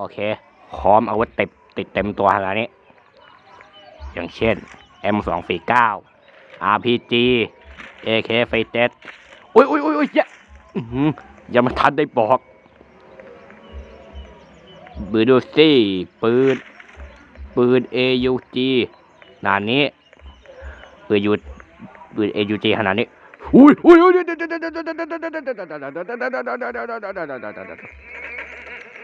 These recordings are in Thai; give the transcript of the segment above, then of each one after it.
โอเคพร้อมอาวุธติดติดเต็มตัวขนาดนี้ อย่างเช่น M249 RPG AK ไฟเจ็ดอุ้ยอุ้ยอุ้ยอุ้ยอย่าอย่ามาทันได้บอกบือดูซี่ปืน ปืน AUG นานนี้ ปืนยูปืน AUG ขนาดนี้อุ้ยอุ้ยอุ้ย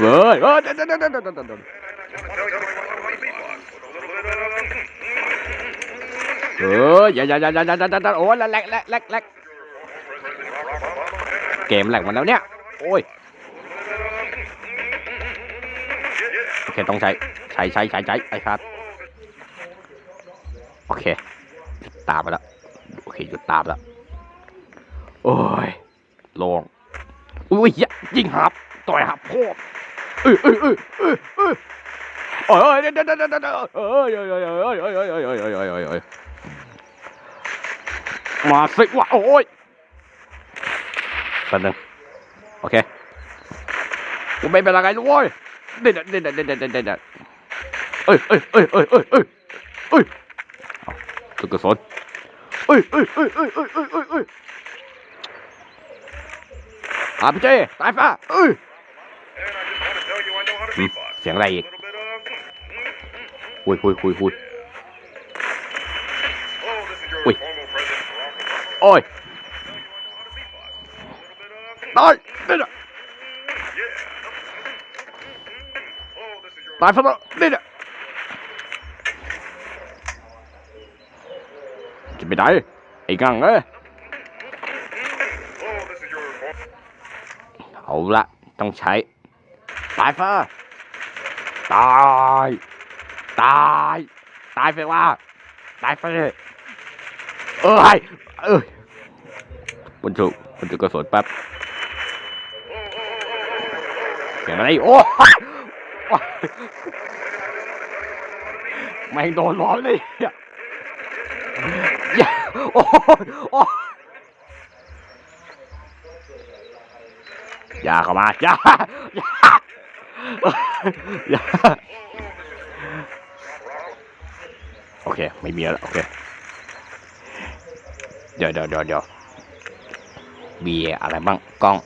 เฮ้ยเฮ้ยเดี๋ยวเดี๋ยวเดี๋ยวเดี๋ยวเดี๋ยยวเฮ้ยอย่าอย่าอย่าอย่าอย่าอย่าโอ้ยแหลกแหลกแหลกแหลกเกมแหลกมาแล้วเนี่ย โอ้ย โอเค ต้องใช้ ใช้ใช้ใช้ใช้ไอ้ครับ โอเคหยุดตามไปแล้ว โอเค หยุดตามแล้ว โอ้ยโลง อุ้ยยิงหับ ต่อยหับโคตร เอ้ยเอ้ยเอ้ยเอ้ยเอ้ยเอ้ยเดี๋ยวเดี๋ยวเดี๋ยวเดี๋ยวเดี๋ยวเอ้ยเอ้ยเอ้ยเอ้ยเอ้ยเอ้ยเอ้ยเอ้ยเอ้ยเอ้ยเอ้ยเอ้ยเอ้ยมาสิวะโอ้ยแป๊บนึงโอเคกูไม่เป็นไรลูกโว้ยเด็ดเด็ดเด็ดเด็ดเด็ดเด็ดเอ้ยเอ้ยเอ้ยเอ้ยเอ้ยเอ้ยเอ้ยเอาตุกกระสนเอ้ยเอ้ยเอ้ยเอ้ยเอ้ยเอ้ยเอ้ยอ้ยอาพี่เจตายฟ้าเอ้ย เสียงอะไรอีกคุยคุยคุยคุย Ui. โอ้ยตายเด็ดอะตายฟ้าเด็ดอะจะไปไหนไอ้กังเอ้ยเอาละต้องใช้ตายฟ้า ตาย ตาย ตายไปว่า ตายไปเลยเอ้ยเอ้ยบนจุบนจุกระสุนแป๊บเสียงอะไรโอ้โอ้แม่งโดนร้อนเลยอะอย่าโอ้โอ้ยอย่าเข้ามาอย่า อย่าโอเค ไม่มีแล้วโอเค เดี๋ยวเดี๋ยวเดี๋ยวเดี๋ยวมีอะไรบ้างกล้อง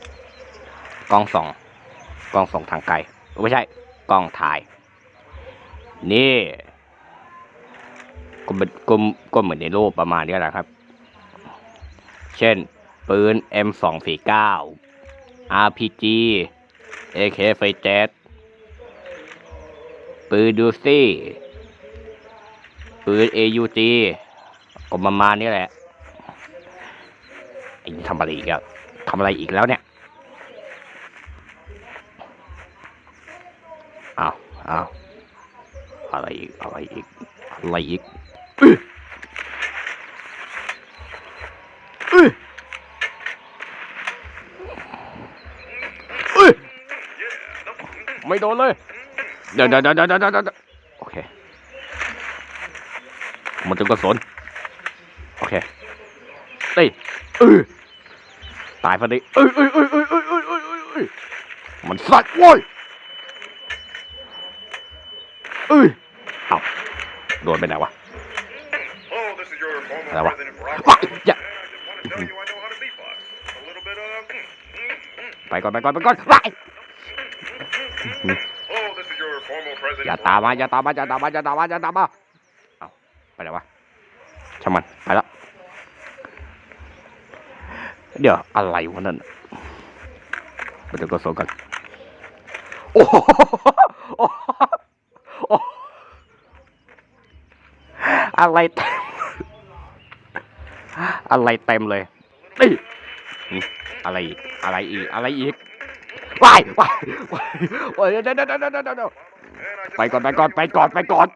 กล้องส่องกล้องส่องทางไกลไม่ใช่ กล้องถ่าย นี่ก็เป็นก็ก็เหมือนในรูปประมาณนี้แหละครับ เช่น ปืน M249 RPG AK ไฟเจ็ด ปืนดูซี่ปืน AUG ก็ประมาณนี้แหละไอ้ทำอะไรอีกอะทำอะไรอีกแล้วเนี่ยเอาวอ้าอะไรอีกอะไรอีกอะไรอีกไม่โดนเลย เดี๋ยวเดี๋ยวเดี๋ยวเดี๋ยวเดี๋ยวโอเคมันจะกระสนโอเคเอ้ยเออตายพอดีเอ้ยเอ้ยเอ้ยเอ้ยเอ้ยเอ้ยเอ้ยเอ้ยมันสัตว์โว้ยเอ้ยเอ้าโดนไปไหนวะ Hello, Hello. President Barack What? Obama. Yeah. I just wanted to tell you I know how to beatbox. A little bit of. mm, mm, mm. ไปก่อนไปก่อนไปก่อนไป อย่าตามมาอย่าตามมาอย่าตามมาอย่าตามมาอย่าตามมาเอาไปไหนวะช่างมันไปแล้วเดี๋ยวอะไรวะนั่นมันจะกระสกันโอ้โหอะไรเต็มอะไรเต็มเลยอะไรอีกอะไรอีกอะไรอีกว้ายว้ายว้ายโอ้ยเดี๋ยวเดี๋ยวเดี๋ยวเดี๋ยว ไปก่อนไปก่อนไปก่อนไปก่อน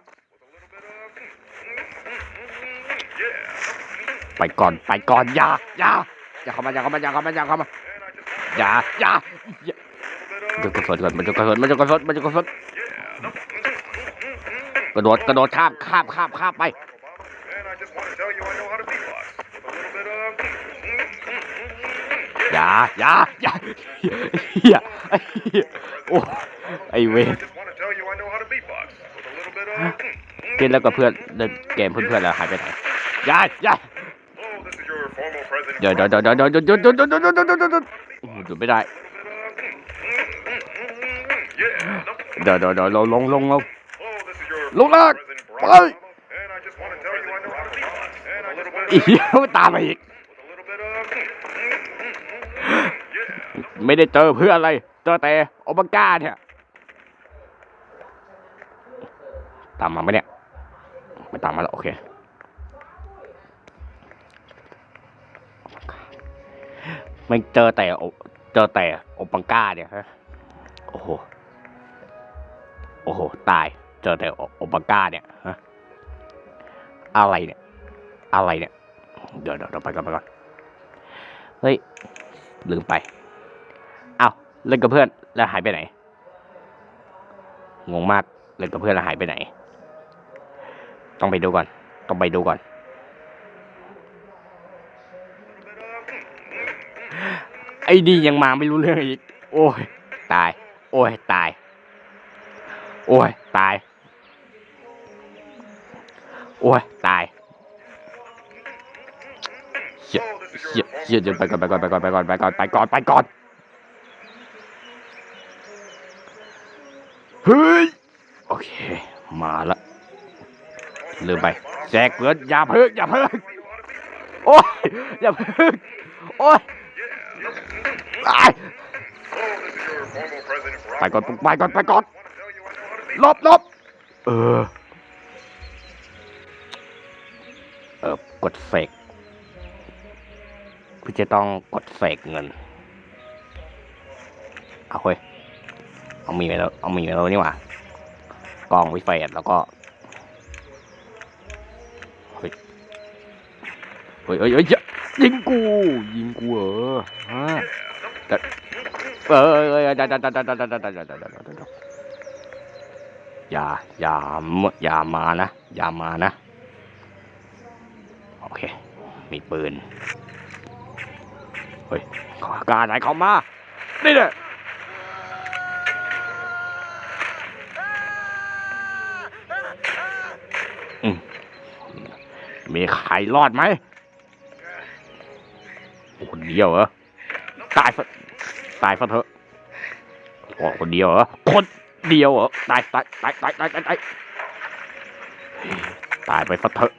ไปก่อนไปก่อนอย่าอย่าอย่าเข้ามาอย่าเข้ามาอย่าเข้ามาอย่าเข้ามาอย่าอย่ามันจะกระสนก่อนมันจะกระสนมันจะกระสนมันจะกระสนกระโดดกระโดดข้ามข้ามข้ามข้ามไปอย่าอย่าอย่าเฮียไอ้เหี้ยโอ้ไอเว I with a little bit of เล่นแล้วกับเพื่อนเล่นเกมเพื่อนๆแล้วหายไปไหนอย่าอย่า Oh, this is your formal present. เดี๋ยวเดี๋ยวเดี๋ยวเดี๋ยวเดี๋ยวเดี๋ยวเดี๋ยวเดี๋ยวเดี๋ยวเดี๋ยวเดี๋ยวเดี๋ยวเดี๋ยวโอ้โหหยุดไม่ได้ Yeah. เดี๋ยวเดี๋ยวเดี๋ยวเราลงลงลง Oh, this is your Look formal out! present, Hey! Barack Obama, And I just want to tell you I know how to beatbox. And a little bit อี of เหี้ยมันตามมาอีก with a little bit of yeah. ไม่ได้เจอเพื่ออะไรเจอแต่โอบังก้าเนี่ย ตามมาไหมเนี่ยไม่ตามมาแล้วโอเคไม่เจอแต่โอเจอแต่โอปังก้าเนี่ยฮะโอ้โหโอ้โหตาย เจอแต่โอปังก้าเนี่ยฮะอะไรเนี่ยอะไรเนี่ยเดี๋ยวเดี๋ยวเดี๋ยวไปก่อนไปก่อนเฮ้ยลืมไปเอ้าเล่นกับเพื่อนแล้วหายไปไหนงงมากเล่นกับเพื่อนแล้วหายไปไหน ต้องไปดูก่อน ต้องไปดูก่อน ไอ้ดียังมาไม่รู้เรื่องอีก โอ้ย ตาย โอ้ย ตาย โอ้ย ตาย โอ้ย ตายเหี้ยเหี้ยเหี้ยเดี๋ยวไปก่อนไปก่อนไปก่อนไปก่อนไปก่อนไปก่อนไปก่อนเฮ้ย โอเค มาละ ลืมไปแจกเพื่อนอย่าเพิ่งอย่าเพิ่งโอ้ยอย่าเพิ่งโอ้ยตายไปก่อนไปก่อนไปก่อนลบลบเออเออกดเสกพี่จะต้องกดเสกเงินเอาเฮ้ยเอามีไปแล้วเอามีไปแล้วนี่หว่ากองวิเศษแล้วก็ เฮ้ยเฮ้ยเฮ้ยยิงกู ยิงกูเหรอฮะแต่เออเออเออได้ได้ได้ได้ได้ได้ได้ได้ได้ได้ได้อย่าอย่ามาอย่ามานะอย่ามานะ โอเค มีปืน เฮ้ยขอกล้าไหนเขามา นี่แหละอืมมีใครรอดไหม คนเดียวเหรอตายฟตายซะเถอะโอ้คนเดียวเหรอคนเดียวเหรอตายตายตายตายตายตายตายไปซะเถอะ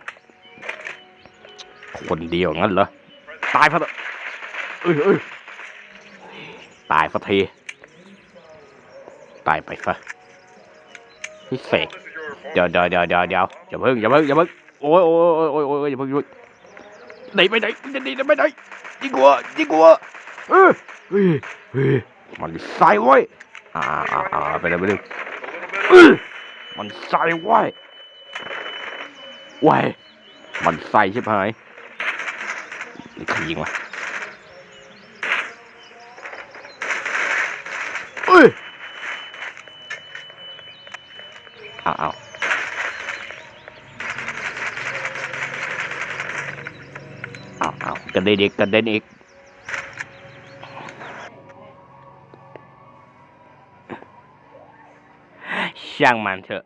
คนเดียวงั้นเหรอตายฟะเถอะเอ้ยเอ้ยตายซะทีตายไปซะพี่เสกเดี๋ยวเดี๋ยวเดี๋ยวเดี๋ยวเดี๋ยวอย่าเพิ่งอย่าเพิ่งอย่าเพิ่งโอ้ยโอ้ยโอ้ยโอ้ยอย่าเพิ่งหยุดไหนไปไหนไหนไปไหน ยิงกูอะยิงกูอะเฮ้ยเฮ้ยมันใส่ไว้อ่าอ่าอ่าไปเลยไปเลยเออมันใส่ไว้ไว้มันใส่ใช่ไหมนี่ใครยิงวะเอ้ยเอาเอา เอาเอากันได้เด็กกันได้เด็กช่างมันเถอะ